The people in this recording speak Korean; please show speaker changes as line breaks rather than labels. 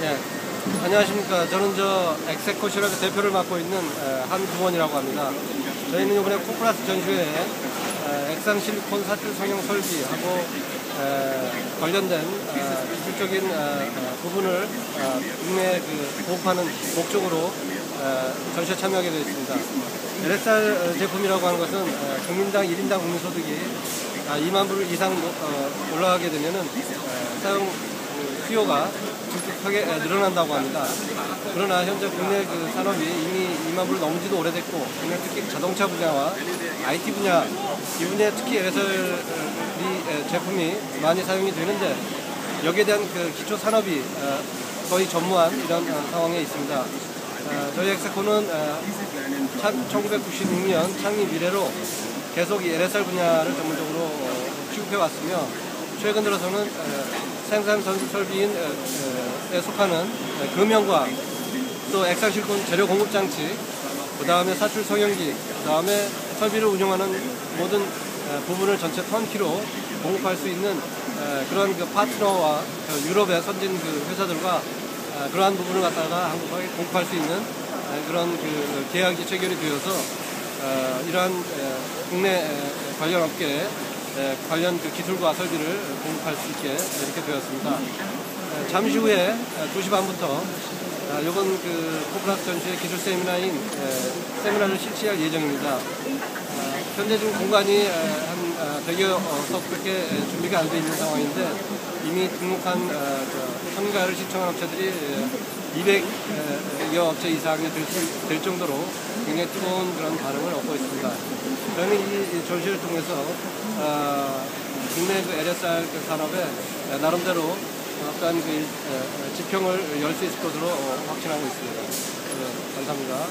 예, 안녕하십니까. 저는 저 엑세코시라고 대표를 맡고 있는 에, 한두원이라고 합니다. 저희는 이번에 코플라스 전시회에 에, 액상 실리콘 사출 성형 설비하고 에, 관련된 어, 기술적인 어, 어, 부분을 어, 국내에 그 보급하는 목적으로 어, 전시에 참여하게 되어 있습니다. LSR 제품이라고 하는 것은 어, 국민당 1인당 국민소득이 아, 2만 불 이상 어, 올라가게 되면은 어, 사용 그 수요가 급격하게 에, 늘어난다고 합니다. 그러나 현재 국내 그 산업이 이미 2만 불 넘지도 오래됐고 국내 특히 자동차 분야와 IT 분야 이 분야에 특히 LSR 제품이 많이 사용이 되는데 여기에 대한 그 기초 산업이 어, 거의 전무한 이런 어, 상황에 있습니다. 어, 저희 엑세코는 어, 1996년 창립 이래로 계속 이 LSR 분야를 전문적으로 어, 취급해 왔으며 최근 들어서는 어, 생산 전수 설비인에 속하는 어, 금형과 또 액상 실콘 재료 공급 장치, 그 다음에 사출 성형기, 그 다음에 설비를 운영하는 모든 어, 부분을 전체 턴키로 공급할 수 있는 어, 그런 그 파트너와 그 유럽의 선진 그 회사들과 어, 그러한 부분을 갖다가 한국에 공급할 수 있는 어, 그런 그 계약이 체결이 되어서 어, 이러한 에, 국내 에, 관련 업계에 에, 관련 그 기술과 설비를 공급할 수 있게 이렇게 되었습니다. 에, 잠시 후에 에, 2시 반부터 아, 이번 그 코플라스 전시회 기술 세미나인 에, 세미나를 실시할 예정입니다. 아, 현재 지금 공간이 에, 한 아, 100여 석밖에 준비가 안 돼 있는 상황인데 이미 등록한 참가를 신청한 업체들이 200여 업체 이상이 될, 정도로 굉장히 뜨거운 그런 반응을 얻고 있습니다. 저는 이, 이 전시를 통해서 어, 국내 그 LSR 그 산업에 나름대로 어떤 그 일- 에, 지평을 열 수 있을 것으로 어, 확신하고 있습니다. 네, 감사합니다.